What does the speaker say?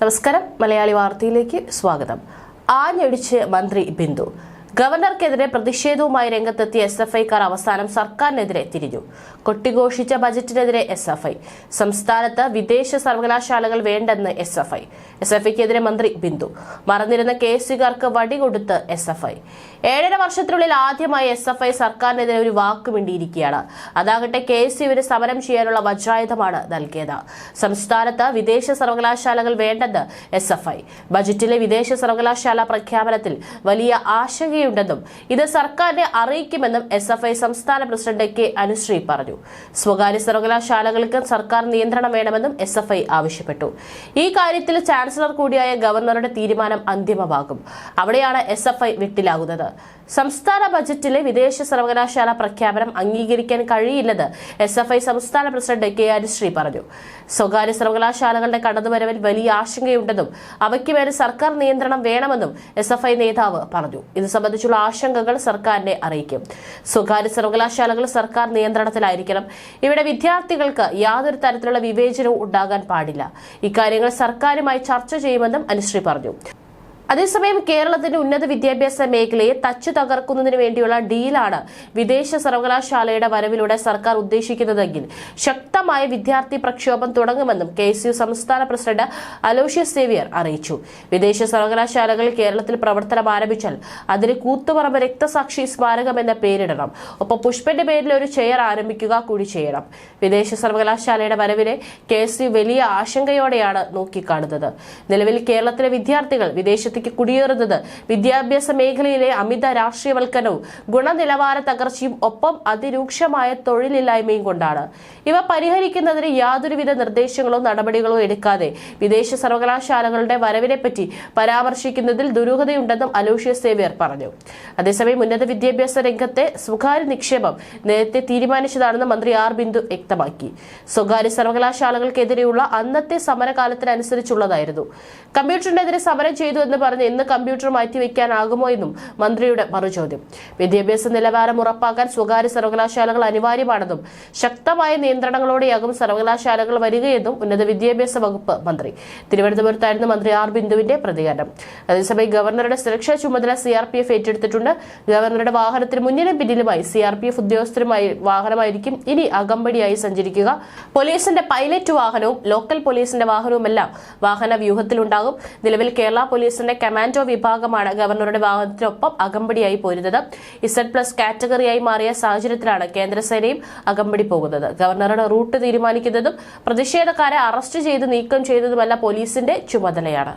നമസ്കാരം. മലയാളി വാർത്തയിലേക്ക് സ്വാഗതം. ആഞ്ഞടിച്ച് മന്ത്രി ബിന്ദു. ഗവർണർക്കെതിരെ പ്രതിഷേധവുമായി രംഗത്തെത്തിയ എസ് എഫ് ഐക്കാർ അവസാനം സർക്കാരിനെതിരെ തിരിഞ്ഞു. കൊട്ടിഘോഷിച്ച ബജറ്റിനെതിരെ എസ് എഫ് ഐ. സംസ്ഥാനത്ത് വിദേശ സർവകലാശാലകൾ വേണ്ടെന്ന് S F I. S F ഐക്കെതിരെ മന്ത്രി ബിന്ദു. മറന്നിരുന്ന കെ എസുകാർക്ക് വടികൊടുത്ത് എസ് എഫ് ഐ. ഏഴര വർഷത്തിനുള്ളിൽ ആദ്യമായി എസ് എഫ് ഐ സർക്കാരിനെതിരെ ഒരു വാക്ക് മിണ്ടിയിരിക്കുകയാണ്. അതാകട്ടെ കെ എസ് യുവിന് സമരം ചെയ്യാനുള്ള വജ്രായുധമാണ് നൽകിയത്. സംസ്ഥാനത്ത് വിദേശ സർവകലാശാലകൾ വേണ്ടെന്ന് എസ് എഫ് ഐ. ബജറ്റിലെ വിദേശ സർവകലാശാല പ്രഖ്യാപനത്തിൽ വലിയ ആശങ്കയുണ്ടെന്നും ഇത് സർക്കാരിനെ അറിയിക്കുമെന്നും എസ് എഫ് ഐ സംസ്ഥാന പ്രസിഡന്റ് കെ അനുശ്രീ പറഞ്ഞു. സ്വകാര്യ സർവകലാശാലകൾക്ക് സർക്കാർ നിയന്ത്രണം വേണമെന്നും എസ് എഫ് ഐ ആവശ്യപ്പെട്ടു. ഈ കാര്യത്തിൽ ചാൻസലർ കൂടിയായ ഗവർണറുടെ തീരുമാനം അന്തിമമാകും. അവിടെയാണ് എസ് എഫ് ഐ വിട്ടിലാകുന്നത്. സംസ്ഥാന ബജറ്റിലെ വിദേശ സർവകലാശാല പ്രഖ്യാപനം അംഗീകരിക്കാൻ കഴിയില്ലെന്ന് എസ് എഫ് ഐ സംസ്ഥാന പ്രസിഡന്റ് കെ അനുശ്രീ പറഞ്ഞു. സ്വകാര്യ സർവകലാശാലകളുടെ കടന്നുവരവിൽ വലിയ ആശങ്കയുണ്ടെന്നും അവയ്ക്ക് മേൽ സർക്കാർ നിയന്ത്രണം വേണമെന്നും എസ് നേതാവ് പറഞ്ഞു. ഇത് സംബന്ധിച്ചുള്ള ആശങ്കകൾ സർക്കാരിനെ അറിയിക്കും. സ്വകാര്യ സർവകലാശാലകൾ സർക്കാർ നിയന്ത്രണത്തിലായിരിക്കണം. ഇവിടെ വിദ്യാർത്ഥികൾക്ക് യാതൊരു തരത്തിലുള്ള വിവേചനവും ഉണ്ടാകാൻ പാടില്ല. ഇക്കാര്യങ്ങൾ സർക്കാരുമായി ചർച്ച ചെയ്യുമെന്നും അനുശ്രീ പറഞ്ഞു. അതേസമയം കേരളത്തിന്റെ ഉന്നത വിദ്യാഭ്യാസ മേഖലയെ തച്ചു തകർക്കുന്നതിന് വേണ്ടിയുള്ള ഡീലാണ് വിദേശ സർവകലാശാലയുടെ വരവിലൂടെ സർക്കാർ ഉദ്ദേശിക്കുന്നതെങ്കിൽ ശക്തമായ വിദ്യാർത്ഥി പ്രക്ഷോഭം തുടങ്ങുമെന്നും കെ സംസ്ഥാന പ്രസിഡന്റ് അലോഷ്യസ് സേവിയർ അറിയിച്ചു. വിദേശ സർവകലാശാലകൾ കേരളത്തിൽ പ്രവർത്തനം ആരംഭിച്ചാൽ അതിന് കൂത്തുപറമ്പ് രക്തസാക്ഷി സ്മാരകം എന്ന പേരിടണം. ഒപ്പം പുഷ്പന്റെ പേരിൽ ഒരു ചെയർ ആരംഭിക്കുക കൂടി ചെയ്യണം. വിദേശ സർവകലാശാലയുടെ വരവിനെ കെ വലിയ ആശങ്കയോടെയാണ് നോക്കിക്കാണുന്നത്. നിലവിൽ കേരളത്തിലെ വിദ്യാർത്ഥികൾ വിദേശത്തേക്ക് കുടിയേറുന്നത്. വിദ്യാഭ്യാസ മേഖലയിലെ അമിത രാഷ്ട്രീയവൽക്കരണവും ഗുണനിലവാര തകർച്ചയും ഒപ്പം അതിരൂക്ഷമായ തൊഴിലില്ലായ്മയും കൊണ്ടാണ്. ഇവ പരിഹരിക്കുന്നതിന് യാതൊരുവിധ നിർദ്ദേശങ്ങളോ നടപടികളോ എടുക്കാതെ വിദേശ സർവകലാശാലകളുടെ വരവിനെപ്പറ്റി പരാമർശിക്കുന്നതിൽ ദുരൂഹതയുണ്ടെന്നും അലോഷ്യസ് സേവ്യർ പറഞ്ഞു. അതേസമയം ഉന്നത വിദ്യാഭ്യാസ രംഗത്തെ സ്വകാര്യ നിക്ഷേപം നേരത്തെ തീരുമാനിച്ചതാണെന്ന് മന്ത്രി ആർ. ബിന്ദു വ്യക്തമാക്കി. സ്വകാര്യ സർവകലാശാലകൾക്കെതിരെയുള്ള അന്നത്തെ സമരകാലത്തിനനുസരിച്ചുള്ളതായിരുന്നു. കമ്പ്യൂട്ടറിനെതിരെ സമരം ചെയ്തു എന്ന് പറഞ്ഞ് ഇന്ന് കമ്പ്യൂട്ടർ മാറ്റിവെക്കാനാകുമോ എന്നും മന്ത്രിയുടെ മറുചോദ്യം. വിദ്യാഭ്യാസ നിലവാരം ഉറപ്പാക്കാൻ സ്വകാര്യ സർവകലാശാലകൾ അനിവാര്യമാണെന്നും ശക്തമായ നിയന്ത്രണങ്ങളോടെയാകും സർവകലാശാലകൾ വരികയെന്നും ഉന്നത വിദ്യാഭ്യാസ വകുപ്പ് മന്ത്രി. തിരുവനന്തപുരത്തായിരുന്നു മന്ത്രി ആർ ബിന്ദുവിന്റെ പ്രതികരണം. അതേസമയം ഗവർണറുടെ സുരക്ഷാ ചുമതല സി ആർ പി എഫ് ഏറ്റെടുത്തിട്ടുണ്ട്. ഗവർണറുടെ വാഹനത്തിന് മുന്നിലും പിന്നിലുമായി സി ആർ പി എഫ് ഉദ്യോഗസ്ഥരുമായി വാഹനമായിരിക്കും ഇനി അകമ്പടിയായി സഞ്ചരിക്കുക. പോലീസിന്റെ പൈലറ്റ് വാഹനവും ലോക്കൽ പോലീസിന്റെ വാഹനവുമെല്ലാം വാഹന വ്യൂഹത്തിലുണ്ടാകും. നിലവിൽ കേരള പോലീസിന്റെ കമാൻഡോ വിഭാഗമാണ് ഗവർണറുടെ വാഹനത്തിനൊപ്പം അകമ്പടിയായി പോരുന്നത്. ഇസഡ് പ്ലസ് കാറ്റഗറിയായി മാറിയ സാഹചര്യത്തിലാണ് കേന്ദ്രസേനയും അകമ്പടി പോകുന്നത്. ഗവർണറുടെ റൂട്ട് തീരുമാനിക്കുന്നതും പ്രതിഷേധക്കാരെ അറസ്റ്റ് ചെയ്ത് നീക്കം ചെയ്തതുമല്ല പോലീസിന്റെ ചുമതലയാണ്.